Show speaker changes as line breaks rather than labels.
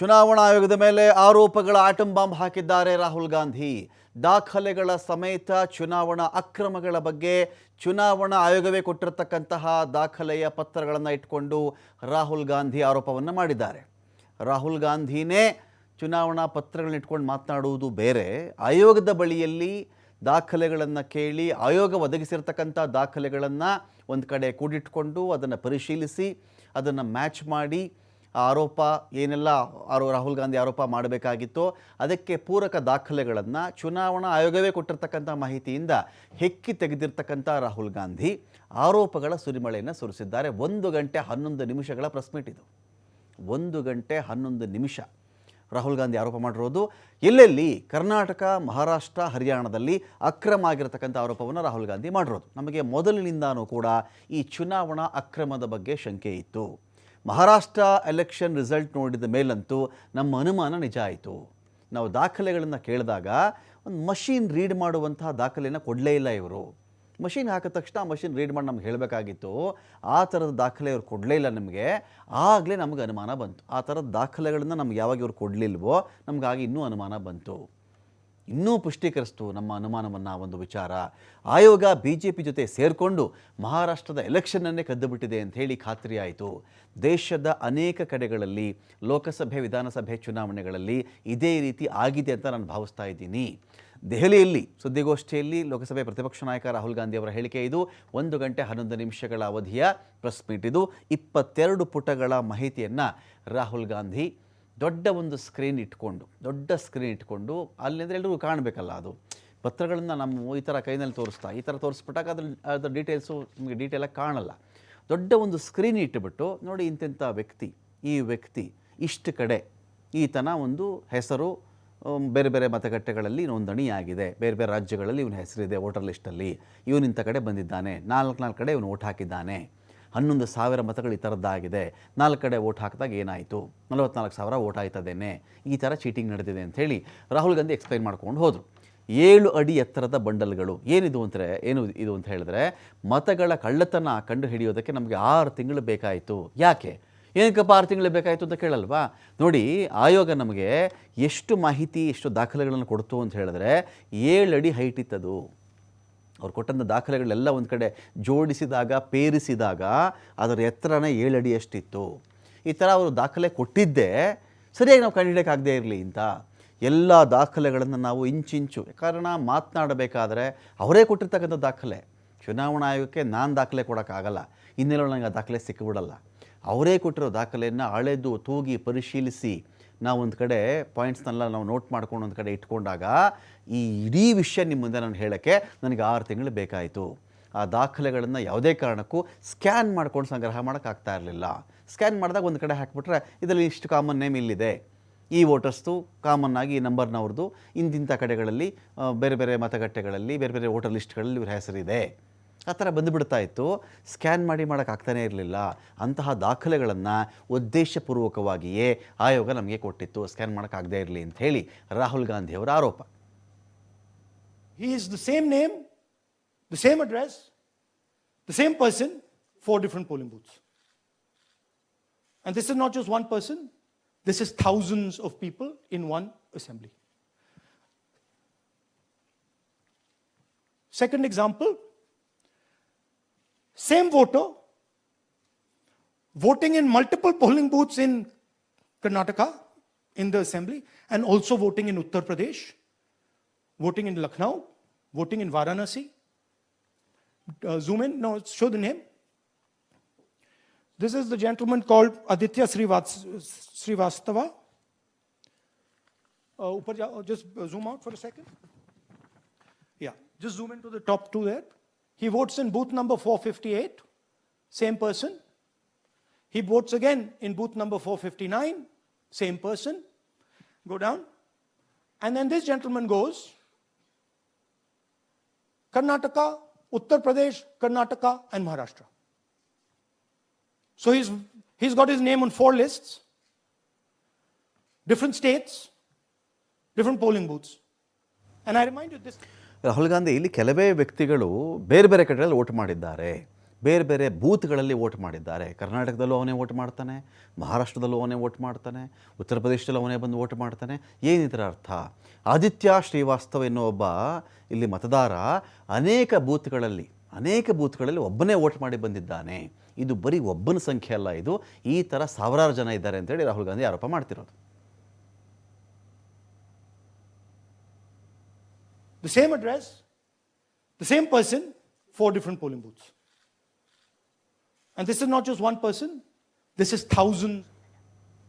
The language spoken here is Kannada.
ಚುನಾವಣಾ ಆಯೋಗದ ಮೇಲೆ ಆರೋಪಗಳ ಆಟಂ ಬಾಂಬ್ ಹಾಕಿದ್ದಾರೆ ರಾಹುಲ್ ಗಾಂಧಿ. ದಾಖಲೆಗಳ ಸಮೇತ ಚುನಾವಣಾ ಅಕ್ರಮಗಳ ಬಗ್ಗೆ ಚುನಾವಣಾ ಆಯೋಗವೇ ಕೊಟ್ಟಿರತಕ್ಕಂತಹ ದಾಖಲೆಯ ಪತ್ರಗಳನ್ನು ಇಟ್ಕೊಂಡು ರಾಹುಲ್ ಗಾಂಧಿ ಆರೋಪವನ್ನು ಮಾಡಿದ್ದಾರೆ. ರಾಹುಲ್ ಗಾಂಧಿನೇ ಚುನಾವಣಾ ಪತ್ರಗಳನ್ನ ಇಟ್ಕೊಂಡು ಮಾತನಾಡುವುದು ಬೇರೆ. ಆಯೋಗದ ಬಳಿಯಲ್ಲಿ ದಾಖಲೆಗಳನ್ನು ಕೇಳಿ ಆಯೋಗ ಒದಗಿಸಿರ್ತಕ್ಕಂಥ ದಾಖಲೆಗಳನ್ನು ಒಂದು ಕಡೆ ಕೂಡಿಟ್ಕೊಂಡು ಅದನ್ನು ಪರಿಶೀಲಿಸಿ, ಅದನ್ನು ಮ್ಯಾಚ್ ಮಾಡಿ ಆರೋಪ ಏನೆಲ್ಲ ರಾಹುಲ್ ಗಾಂಧಿ ಆರೋಪ ಮಾಡಬೇಕಾಗಿತ್ತು ಅದಕ್ಕೆ ಪೂರಕ ದಾಖಲೆಗಳನ್ನು ಚುನಾವಣಾ ಆಯೋಗವೇ ಕೊಟ್ಟಿರ್ತಕ್ಕಂಥ ಮಾಹಿತಿಯಿಂದ ಹೆಕ್ಕಿ ತೆಗೆದಿರ್ತಕ್ಕಂಥ ರಾಹುಲ್ ಗಾಂಧಿ ಆರೋಪಗಳ ಸುರಿಮಳೆಯನ್ನು ಸುರಿಸಿದ್ದಾರೆ. ಒಂದು ಗಂಟೆ ಹನ್ನೊಂದು ನಿಮಿಷಗಳ ಪ್ರೆಸ್ ಇದು. ಒಂದು ಗಂಟೆ ಹನ್ನೊಂದು ನಿಮಿಷ ರಾಹುಲ್ ಗಾಂಧಿ ಆರೋಪ ಮಾಡಿರೋದು. ಎಲ್ಲೆಲ್ಲಿ? ಕರ್ನಾಟಕ, ಮಹಾರಾಷ್ಟ್ರ, ಹರಿಯಾಣದಲ್ಲಿ ಅಕ್ರಮ ಆಗಿರತಕ್ಕಂಥ ಆರೋಪವನ್ನು ರಾಹುಲ್ ಗಾಂಧಿ ಮಾಡಿರೋದು. ನಮಗೆ ಮೊದಲಿನಿಂದಾನೂ ಕೂಡ ಈ ಚುನಾವಣಾ ಅಕ್ರಮದ ಬಗ್ಗೆ ಶಂಕೆ ಇತ್ತು. ಮಹಾರಾಷ್ಟ್ರ ಎಲೆಕ್ಷನ್ ರಿಸಲ್ಟ್ ನೋಡಿದ ಮೇಲಂತೂ ನಮ್ಮ ಅನುಮಾನ ನಿಜ ಆಯಿತು. ನಾವು ದಾಖಲೆಗಳನ್ನು ಕೇಳಿದಾಗ ಒಂದು ಮಷೀನ್ ರೀಡ್ ಮಾಡುವಂತಹ ದಾಖಲೆಯನ್ನು ಕೊಡಲೇ ಇಲ್ಲ ಇವರು. ಮಷೀನ್ ಹಾಕಿದ ತಕ್ಷಣ ಮಷೀನ್ ರೀಡ್ ಮಾಡಿ ನಮ್ಗೆ ಹೇಳಬೇಕಾಗಿತ್ತು, ಆ ಥರದ ದಾಖಲೆ ಇವ್ರು ಕೊಡಲೇ ಇಲ್ಲ ನಮಗೆ. ಆಗಲೇ ನಮಗೆ ಅನುಮಾನ ಬಂತು. ಆ ಥರದ ದಾಖಲೆಗಳನ್ನು ನಮ್ಗೆ ಯಾವಾಗ ಇವ್ರು ಕೊಡಲಿಲ್ವೋ, ನಮಗಾಗಿ ಇನ್ನೂ ಅನುಮಾನ ಬಂತು. ಇನ್ನೂ ಪುಷ್ಟೀಕರಿಸ್ತು ನಮ್ಮ ಅನುಮಾನವನ್ನು, ಒಂದು ವಿಚಾರ. ಆಯೋಗ ಬಿ ಜೆ ಪಿ ಜೊತೆ ಸೇರಿಕೊಂಡು ಮಹಾರಾಷ್ಟ್ರದ ಎಲೆಕ್ಷನ್ನನ್ನೇ ಕದ್ದುಬಿಟ್ಟಿದೆ ಅಂತ ಹೇಳಿ ಖಾತ್ರಿ ಆಯಿತು. ದೇಶದ ಅನೇಕ ಕಡೆಗಳಲ್ಲಿ, ಲೋಕಸಭೆ, ವಿಧಾನಸಭೆ ಚುನಾವಣೆಗಳಲ್ಲಿ ಇದೇ ರೀತಿ ಆಗಿದೆ ಅಂತ ನಾನು ಭಾವಿಸ್ತಾ ಇದ್ದೀನಿ. ದೆಹಲಿಯಲ್ಲಿ ಸುದ್ದಿಗೋಷ್ಠಿಯಲ್ಲಿ ಲೋಕಸಭೆ ಪ್ರತಿಪಕ್ಷ ನಾಯಕ ರಾಹುಲ್ ಗಾಂಧಿ ಅವರ ಹೇಳಿಕೆ ಇದು. ಒಂದು ಗಂಟೆ ಹನ್ನೊಂದು ನಿಮಿಷಗಳ ಅವಧಿಯ ಪ್ರೆಸ್ ಮೀಟ್ ಇದು. ಇಪ್ಪತ್ತೆರಡು ಪುಟಗಳ ಮಾಹಿತಿಯನ್ನು ರಾಹುಲ್ ಗಾಂಧಿ ದೊಡ್ಡ ಒಂದು ಸ್ಕ್ರೀನ್ ಇಟ್ಕೊಂಡು, ದೊಡ್ಡ ಸ್ಕ್ರೀನ್ ಇಟ್ಕೊಂಡು ಅಲ್ಲಿಂದ ಎಲ್ಲರಿಗೂ ಕಾಣಬೇಕಲ್ಲ ಅದು. ಪತ್ರಗಳನ್ನು ನಮ್ಮ ಈ ಥರ ಕೈನಲ್ಲಿ ತೋರಿಸ್ತಾ, ಈ ಥರ ತೋರಿಸ್ಬಿಟ್ಟಾಗ ಅದ್ರ ಅದ್ರ ಡೀಟೇಲ್ಸು ನಿಮಗೆ ಡೀಟೇಲಾಗಿ ಕಾಣಲ್ಲ. ದೊಡ್ಡ ಒಂದು ಸ್ಕ್ರೀನ್ ಇಟ್ಟುಬಿಟ್ಟು ನೋಡಿ ಇಂತಿಂಥ ವ್ಯಕ್ತಿ, ಈ ವ್ಯಕ್ತಿ ಇಷ್ಟು ಕಡೆ, ಈತನ ಒಂದು ಹೆಸರು ಬೇರೆ ಬೇರೆ ಮತಗಟ್ಟೆಗಳಲ್ಲಿ ನೋಂದಣಿಯಾಗಿದೆ. ಬೇರೆ ಬೇರೆ ರಾಜ್ಯಗಳಲ್ಲಿ ಇವನ ಹೆಸರಿದೆ, ವೋಟರ್ ಲಿಸ್ಟಲ್ಲಿ. ಇವನಿಂಥ ಕಡೆ ಬಂದಿದ್ದಾನೆ, ನಾಲ್ಕು ನಾಲ್ಕು ಕಡೆ ಇವನು ಓಟ್ ಹಾಕಿದ್ದಾನೆ. ಹನ್ನೊಂದು ಸಾವಿರ ಮತಗಳು ಈ ಥರದ್ದಾಗಿದೆ. ನಾಲ್ಕು ಕಡೆ ಓಟ್ ಹಾಕಿದಾಗ ಏನಾಯಿತು? ನಲವತ್ನಾಲ್ಕು ಸಾವಿರ ಓಟ್ ಆಯ್ತದೇನೆ? ಈ ಥರ ಚೀಟಿಂಗ್ ನಡೆದಿದೆ ಅಂಥೇಳಿ ರಾಹುಲ್ ಗಾಂಧಿ ಎಕ್ಸ್ಪ್ಲೈನ್ ಮಾಡ್ಕೊಂಡು ಹೋದರು. ಏಳು ಅಡಿ ಎತ್ತರದ ಬಂಡಲ್ಗಳು ಏನಿದು ಅಂದರೆ ಏನು ಇದು ಅಂತ ಹೇಳಿದ್ರೆ ಮತಗಳ ಕಳ್ಳತನ ಕಂಡು ಹಿಡಿಯೋದಕ್ಕೆ ನಮಗೆ ಆರು ತಿಂಗಳು ಬೇಕಾಯಿತು. ಯಾಕೆ? ಏನಕ್ಕಪ್ಪ ಆರು ತಿಂಗಳು ಬೇಕಾಯಿತು ಅಂತ ಕೇಳಲ್ವಾ? ನೋಡಿ, ಆಯೋಗ ನಮಗೆ ಎಷ್ಟು ಮಾಹಿತಿ, ಎಷ್ಟು ದಾಖಲೆಗಳನ್ನು ಕೊಡ್ತು ಅಂತ ಹೇಳಿದ್ರೆ ಏಳು ಅಡಿ ಹೈಟ್ ಇತ್ತದು. ಅವ್ರು ಕೊಟ್ಟಂಥ ದಾಖಲೆಗಳೆಲ್ಲ ಒಂದು ಕಡೆ ಜೋಡಿಸಿದಾಗ, ಪೇರಿಸಿದಾಗ ಅದರ ಎತ್ತರನೇ ಏಳು ಅಡಿಯಷ್ಟಿತ್ತು ಈ ಥರ ಅವರು ದಾಖಲೆ ಕೊಟ್ಟಿದ್ದೇ ಸರಿಯಾಗಿ ನಾವು ಕಂಡುಹಿಡಿಯೋಕ್ಕಾಗದೇ ಇರಲಿ ಅಂತ. ಎಲ್ಲ ದಾಖಲೆಗಳನ್ನು ನಾವು ಇಂಚಿಂಚು, ಕಾರಣ ಮಾತನಾಡಬೇಕಾದ್ರೆ ಅವರೇ ಕೊಟ್ಟಿರ್ತಕ್ಕಂಥ ದಾಖಲೆ. ಚುನಾವಣಾ ಆಯೋಗಕ್ಕೆ ನಾನು ದಾಖಲೆ ಕೊಡೋಕ್ಕಾಗಲ್ಲ. ಇನ್ನೆಲ್ಲ ನನಗೆ ಆ ದಾಖಲೆ ಸಿಕ್ಕಿಬಿಡಲ್ಲ ಅವರೇ ಕೊಟ್ಟಿರೋ ದಾಖಲೆಯನ್ನು ಅಳೆದು, ತೂಗಿ ಪರಿಶೀಲಿಸಿ ನಾವು ಒಂದು ಕಡೆ ಪಾಯಿಂಟ್ಸ್ನೆಲ್ಲ ನಾವು ನೋಟ್ ಮಾಡ್ಕೊಂಡು ಒಂದು ಕಡೆ ಇಟ್ಕೊಂಡಾಗ ಈ ಇಡೀ ವಿಷಯ ನಿಮ್ಮ ಮುಂದೆ ನಾನು ಹೇಳೋಕ್ಕೆ ನನಗೆ ಆರು ತಿಂಗಳು ಬೇಕಾಯಿತು. ಆ ದಾಖಲೆಗಳನ್ನು ಯಾವುದೇ ಕಾರಣಕ್ಕೂ ಸ್ಕ್ಯಾನ್ ಮಾಡ್ಕೊಂಡು ಸಂಗ್ರಹ ಮಾಡೋಕ್ಕಾಗ್ತಾ ಇರಲಿಲ್ಲ. ಸ್ಕ್ಯಾನ್ ಮಾಡಿದಾಗ ಒಂದು ಕಡೆ ಹಾಕಿಬಿಟ್ರೆ ಇದರಲ್ಲಿ ಇಷ್ಟು ಕಾಮನ್ ನೇಮ್ ಇಲ್ಲಿದೆ. ಈ ವೋಟರ್ಸ್ದು ಕಾಮನ್ ಆಗಿ ಈ ನಂಬರ್ನವ್ರದ್ದು ಇಂತಿಂಥ ಕಡೆಗಳಲ್ಲಿ ಬೇರೆ ಬೇರೆ ಮತಗಟ್ಟೆಗಳಲ್ಲಿ, ಬೇರೆ ಬೇರೆ ವೋಟರ್ ಲಿಸ್ಟ್ಗಳಲ್ಲಿ ಇವ್ರ ಹೆಸರಿದೆ. ಆ ಥರ ಬಂದುಬಿಡ್ತಾ ಇತ್ತು ಸ್ಕ್ಯಾನ್ ಮಾಡಿ ಮಾಡೋಕ್ಕಾಗ್ತಾನೇ ಇರಲಿಲ್ಲ ಅಂತಹ ದಾಖಲೆಗಳನ್ನು ಉದ್ದೇಶಪೂರ್ವಕವಾಗಿಯೇ ಆಯೋಗ ನಮಗೆ ಕೊಟ್ಟಿತ್ತು ಸ್ಕ್ಯಾನ್ ಮಾಡೋಕ್ಕಾಗದೇ ಇರಲಿ ಅಂತ ಹೇಳಿ ರಾಹುಲ್ ಗಾಂಧಿ ಅವರ ಆರೋಪ
He is the same name the same address the same person four different polling booths. And this is not just one person, this is thousands of people in one assembly. Second example same voter voting in multiple polling booths in Karnataka in the assembly and also voting in Uttar Pradesh voting in Lucknow, voting in Varanasi. Uh, zoom in, no, show the name. This is the gentleman called Aditya Srivastava. Uh, just zoom out for a second. Yeah, just zoom into the top two there. He votes in booth number 458, same person. He votes again in booth number 459, same person. Go down. And then this gentleman goes Karnataka, Uttar Pradesh, Karnataka, and Maharashtra. So he's, he's got his name on four lists, different states, different polling booths. And I remind you this.
Rahul Gandhi, ಇಲ್ಲಿ ಕೆಲವೇ ವ್ಯಕ್ತಿಗಳು ಬೇರೆ ಬೇರೆ ಕಡೆಗಳಲ್ಲಿ ಓಟ್ ಮಾಡಿದ್ದಾರೆ. ಬೇರೆ ಬೇರೆ ಬೂತ್ಗಳಲ್ಲಿ ಓಟ್ ಮಾಡಿದ್ದಾರೆ. ಕರ್ನಾಟಕದಲ್ಲೂ ಅವನೇ ಓಟ್ ಮಾಡ್ತಾನೆ, ಮಹಾರಾಷ್ಟ್ರದಲ್ಲೂ ಅವನೇ ಓಟ್ ಮಾಡ್ತಾನೆ, ಉತ್ತರ ಪ್ರದೇಶದಲ್ಲೂ ಅವನೇ ಬಂದು ಓಟ್ ಮಾಡ್ತಾನೆ. ಏನಿದರ ಅರ್ಥ? ಆದಿತ್ಯ ಶ್ರೀವಾಸ್ತವ ಎನ್ನುವ ಒಬ್ಬ ಇಲ್ಲಿ ಮತದಾರ ಅನೇಕ ಬೂತ್ಗಳಲ್ಲಿ ಅನೇಕ ಬೂತ್ಗಳಲ್ಲಿ ಒಬ್ಬನೇ ಓಟ್ ಮಾಡಿ ಬಂದಿದ್ದಾನೆ. ಇದು ಬರೀ ಒಬ್ಬನ ಸಂಖ್ಯೆ ಅಲ್ಲ ಇದು, ಈ ಥರ ಸಾವಿರಾರು ಜನ ಇದ್ದಾರೆ ಅಂತೇಳಿ ರಾಹುಲ್ ಗಾಂಧಿ ಆರೋಪ ಮಾಡ್ತಿರೋದು.
The same address, the same person, four different polling booths. And this is not just one person, this is thousands